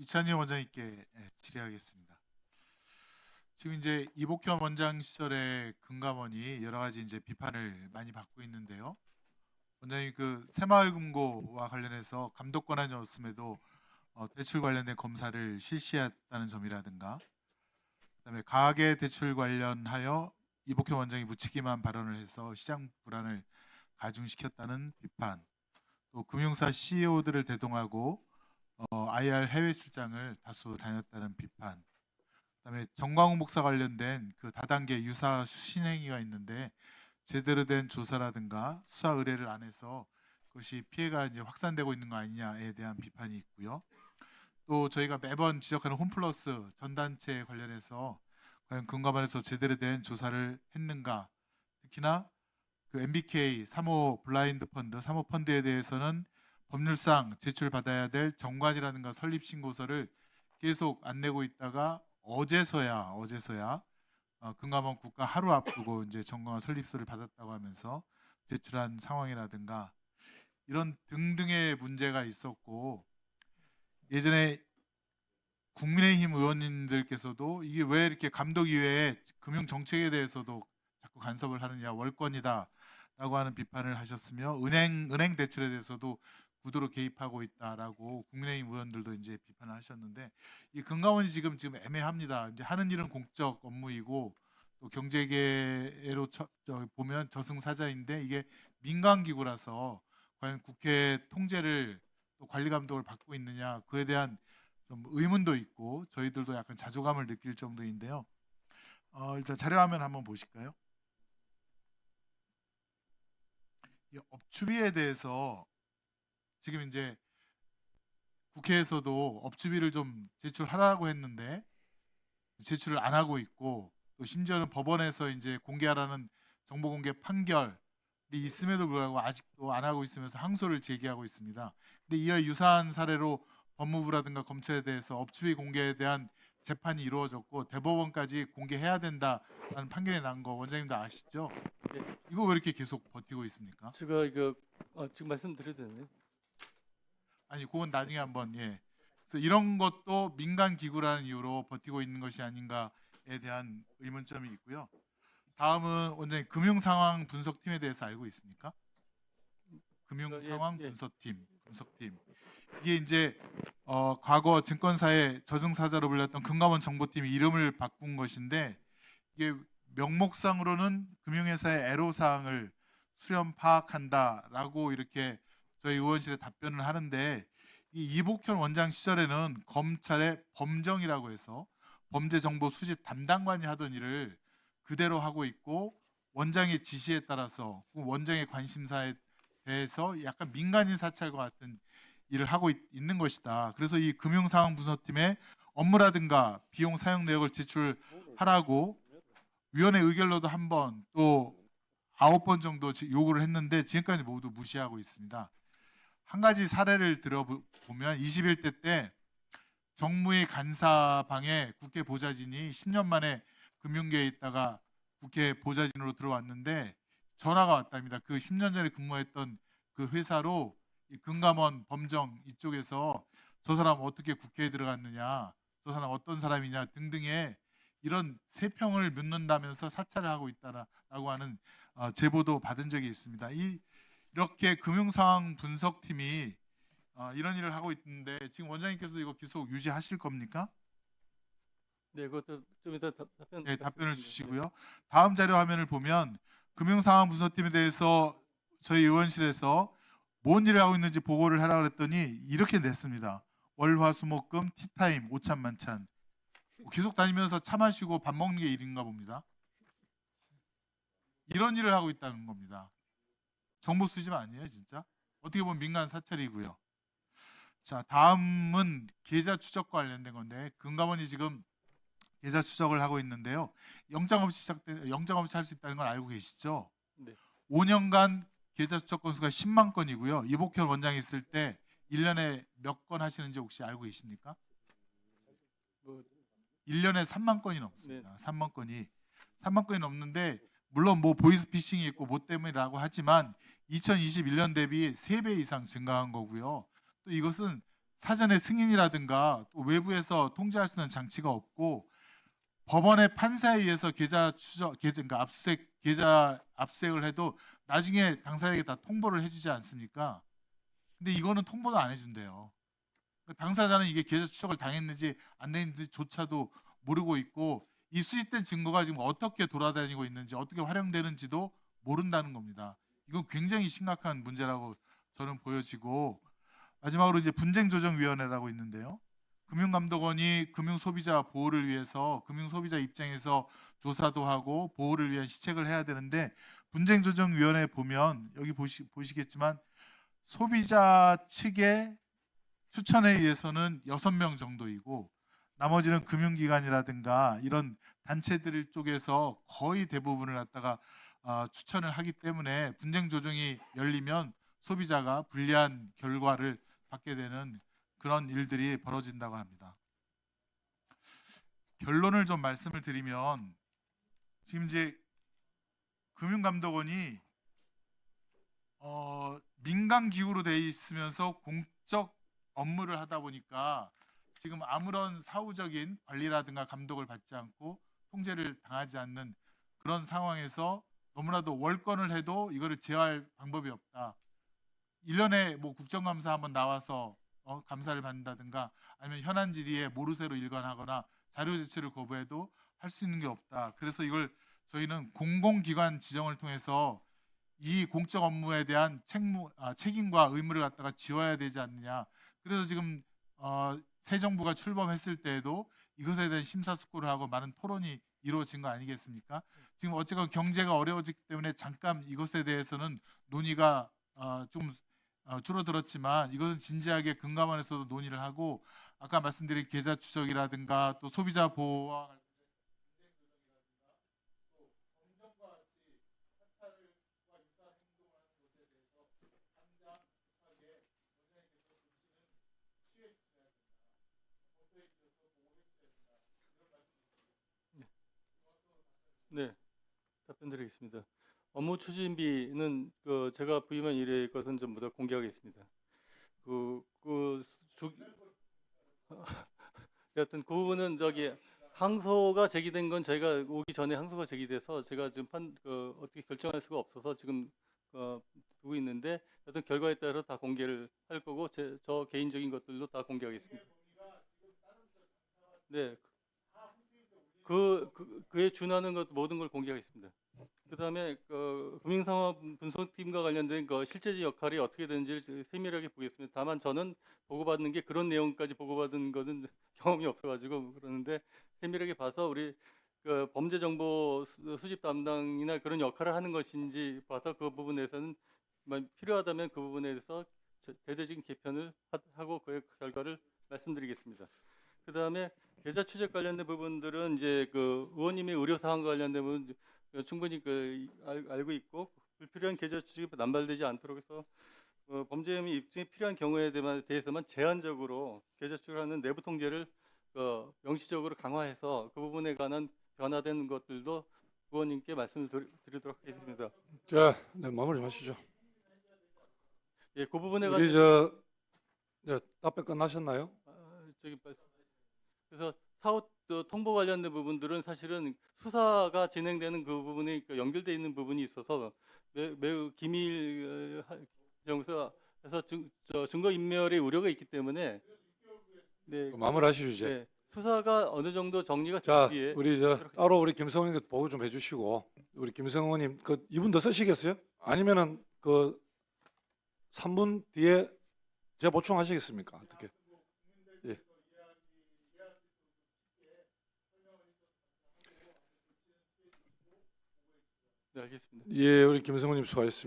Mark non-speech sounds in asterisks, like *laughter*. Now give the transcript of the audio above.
이찬희 원장님께 예, 질의하겠습니다. 지금 이제 이복현 원장 시절에 금감원이 여러 가지 이제 비판을 많이 받고 있는데요. 원장님 그 새마을금고와 관련해서 감독 권한이 없음에도 어, 대출 관련된 검사를 실시했다는 점이라든가, 그다음에 가계 대출 관련하여 이복현 원장이 무책임한 발언을 해서 시장 불안을 가중시켰다는 비판, 또 금융사 CEO들을 대동하고 어, IR 해외 출장을 다수 다녔다는 비판. 그다음에 정광훈 목사 관련된 그 다단계 유사 수신행위가 있는데 제대로 된 조사라든가 수사 의뢰를 안 해서 그것이 피해가 이제 확산되고 있는 거 아니냐에 대한 비판이 있고요. 또 저희가 매번 지적하는 홈플러스 전단체 관련해서 과연 금감원에서 제대로 된 조사를 했는가 특히나 그 MBK 3호 블라인드 펀드 3호 펀드에 대해서는 법률상 제출받아야 될 정관이라든가 설립 신고서를 계속 안 내고 있다가 어제서야 어제서야 어, 금감원 국가 하루 앞두고 이제 정관 설립서를 받았다고 하면서 제출한 상황이라든가 이런 등등의 문제가 있었고 예전에 국민의힘 의원님들께서도 이게 왜 이렇게 감독위회에 금융 정책에 대해서도 자꾸 간섭을 하느냐 월권이다라고 하는 비판을 하셨으며 은행 은행 대출에 대해서도 구도로 개입하고 있다라고 국민의힘 의원들도 이제 비판을 하셨는데 이 금감원이 지금 지금 애매합니다. 이제 하는 일은 공적 업무이고 또 경제계로 처- 저 보면 저승사자인데 이게 민간 기구라서 과연 국회 통제를 또 관리 감독을 받고 있느냐 그에 대한 좀 의문도 있고 저희들도 약간 자조감을 느낄 정도인데요. 어, 일단 자료 화면 한번 보실까요? 이 업추비에 대해서 지금 이제 국회에서도 업추비를 좀 제출하라고 했는데 제출을 안 하고 있고 또 심지어는 법원에서 이제 공개하라는 정보 공개 판결이 있음에도 불구하고 아직도 안 하고 있으면서 항소를 제기하고 있습니다. 근데 이와 유사한 사례로 법무부라든가 검찰에 대해서 업추비 공개에 대한 재판이 이루어졌고 대법원까지 공개해야 된다라는 판결이 난 거 원장님도 아시죠? 네. 이거 왜 이렇게 계속 버티고 있습니까? 제가 이거 어, 지금 말씀드려도 되나요? 아니 그건 나중에 한번 예. 그래서 이런 것도 민간 기구라는 이유로 버티고 있는 것이 아닌가에 대한 의문점이 있고요. 다음은 원장님 금융 상황 분석팀에 대해서 알고 있습니까? 금융 어, 예, 상황 예. 분석팀 분석팀 이게 이제 어, 과거 증권사의 저승사자로 불렸던 금감원 정보팀이 이름을 바꾼 것인데 이게 명목상으로는 금융회사의 애로사항을 수렴 파악한다라고 이렇게 저희 의원실에 답변을 하는데 이 이복현 원장 시절에는 검찰의 범정이라고 해서 범죄 정보 수집 담당관이 하던 일을 그대로 하고 있고 원장의 지시에 따라서 그 원장의 관심사에 대해서 약간 민간인 사찰과 같은 일을 하고 있, 는 것이다. 그래서 이 금융 상황 분석팀의 업무라든가 비용 사용 내역을 제출하라고 위원회 의결로도 한 번 또 아홉 번 정도 지- 요구를 했는데 지금까지 모두 무시하고 있습니다. 한 가지 사례를 들어보면 21대 때 정무위 간사방에 국회 보좌진이 10년 만에 금융계에 있다가 국회 보좌진으로 들어왔는데 전화가 왔답니다. 그 10년 전에 근무했던 그 회사로 이 금감원 범정 이쪽에서 저 사람 어떻게 국회에 들어갔느냐, 저 사람 어떤 사람이냐 등등의 이런 세평을 묻는다면서 사찰을 하고 있다라고 하는 어, 제보도 받은 적이 있습니다. 이 이렇게 금융 상황 분석팀이 어, 이런 일을 하고 있는데 지금 원장님께서 이거 계속 유지하실 겁니까? 네, 그것도 좀 이따 답, 답변 네, 답변을. 주시고요. 다음 자료 화면을 보면 금융 상황 분석팀에 대해서 저희 의원실에서 뭔 일을 하고 있는지 보고를 하라 그랬더니 이렇게 냈습니다. 월화수목금 티타임 오찬 만찬 뭐 계속 다니면서 차 마시고 밥 먹는 게 일인가 봅니다. 이런 일을 하고 있다는 겁니다. 정보 수집 아니에요, 진짜? 어떻게 보면 민간 사찰이고요. 자, 다음은 계좌 추적과 관련된 건데 금감원이 지금 계좌 추적을 하고 있는데요. 영장 없이 시작된 영장 없이 할 수 있다는 걸 알고 계시죠? 네. 5년간 계좌 추적 건수가 10만 건이고요. 이복현 원장이 있을 때 1년에 몇 건 하시는지 혹시 알고 계십니까? 뭐, 1년에 3만 건이 넘습니다. 3만 건이 3만 건이 넘는데 물론 뭐 보이스피싱이 있고 뭐 때문이라고 하지만 2021년 대비 3배 이상 증가한 거고요. 또 이것은 사전에 승인이라든가 또 외부에서 통제할 수 있는 장치가 없고 법원의 판사에 의해서 계좌 추적, 계좌 그러니까 압수수색 계좌 압수수색을 해도 나중에 당사자에게 다 통보를 해주지 않습니까? 근데 이거는 통보도 안 해준대요. 그러니까 당사자는 이게 계좌 추적을 당했는지 안 했는지조차도 모르고 있고 이 수집된 증거가 지금 어떻게 돌아다니고 있는지 어떻게 활용되는지도 모른다는 겁니다. 이건 굉장히 심각한 문제라고 저는 보여지고 마지막으로 이제 분쟁조정위원회라고 있는데요. 금융감독원이 금융소비자 보호를 위해서 금융소비자 입장에서 조사도 하고 보호를 위한 시책을 해야 되는데 분쟁조정위원회 보면 여기 보시, 보시겠지만 소비자 측의 추천에 의해서는 여섯 명 정도이고 나머지는 금융기관이라든가 이런 단체들 쪽에서 거의 대부분을 갖다가 어, 추천을 하기 때문에 분쟁 조정이 열리면 소비자가 불리한 결과를 받게 되는 그런 일들이 벌어진다고 합니다. 결론을 좀 말씀을 드리면 지금 이제 금융감독원이 어, 민간 기구로 돼 있으면서 공적 업무를 하다 보니까 지금 아무런 사후적인 관리라든가 감독을 받지 않고 통제를 당하지 않는 그런 상황에서 너무나도 월권을 해도 이거를 제어할 방법이 없다. 1년에 뭐 국정감사 한번 나와서 어, 감사를 받는다든가 아니면 현안 질의에 모르쇠로 일관하거나 자료 제출을 거부해도 할 수 있는 게 없다. 그래서 이걸 저희는 공공기관 지정을 통해서 이 공적 업무에 대한 책무, 아, 책임과 의무를 갖다가 지워야 되지 않느냐. 그래서 지금 어, 새 정부가 출범했을 때에도 이것에 대한 심사숙고를 하고 많은 토론이 이루어진 거 아니겠습니까? 지금 어쨌건 경제가 어려워지기 때문에 잠깐 이것에 대해서는 논의가 어, 좀 어, 줄어들었지만 이것은 진지하게 금감원에서도 논의를 하고 아까 말씀드린 계좌 추적이라든가 또 소비자 보호와 네, 답변드리겠습니다. 업무 추진비는 그 제가 부임한 이래 것은 전부 다 공개하겠습니다. 그, 그 주, *laughs* 여하튼 그 부분은 저기 항소가 제기된 건 저희가 오기 전에 항소가 제기돼서 제가 지금 판, 그 어떻게 결정할 수가 없어서 지금 어, 두고 있는데 여튼 결과에 따라서 다 공개를 할 거고 제, 저 개인적인 것들도 다 공개하겠습니다. 네, 그, 그 그에 준하는 것 모든 걸 공개하겠습니다. 그다음에 그 금융상황 분석팀과 관련된 그 실제적 역할이 어떻게 되는지 세밀하게 보겠습니다. 다만 저는 보고받는 게 그런 내용까지 보고받은 것은 *laughs* 경험이 없어가지고 그러는데 세밀하게 봐서 우리 그 범죄 정보 수- 수집 담당이나 그런 역할을 하는 것인지 봐서 그 부분에서는 만 필요하다면 그 부분에 대해서 저- 대대적인 개편을 하- 하고 그 결과를 말씀드리겠습니다. 그 다음에 계좌 추적 관련된 부분들은 이제 그 의원님의 의료 사항과 관련된 부분 충분히 그 알, 알고 있고 불필요한 계좌 추적이 남발되지 않도록 해서 어, 범죄 혐의 입증이 필요한 경우에 대해서만 제한적으로 계좌 추적하는 내부 통제를 어, 명시적으로 강화해서 그 부분에 관한 변화된 것들도 의원님께 말씀을 드리- 드리도록 하겠습니다. 자, 네, 마무리 하시죠. 예, 그 부분에 우리 관한 저 네, 답변 끝나셨나요? 아, 저기 말씀. 그래서 사후 또 통보 관련된 부분들은 사실은 수사가 진행되는 그 부분이 그 연결돼 있는 부분이 있어서 매, 매우 기밀 어, 정서 그래서 증, 저 증거 인멸의 우려가 있기 때문에 네, 마무리 하시죠 이제. 네, 수사가 어느 정도 정리가 자, 된 뒤에 우리 저 따로 우리 김성원님 보고 좀 해주시고 우리 김성원님 그 2분 더 쓰시겠어요? 아니면은 그 3분 뒤에 제가 보충하시겠습니까? 어떻게? 네, 알겠습니다. 예, 우리 김성원님 수고하셨습니다.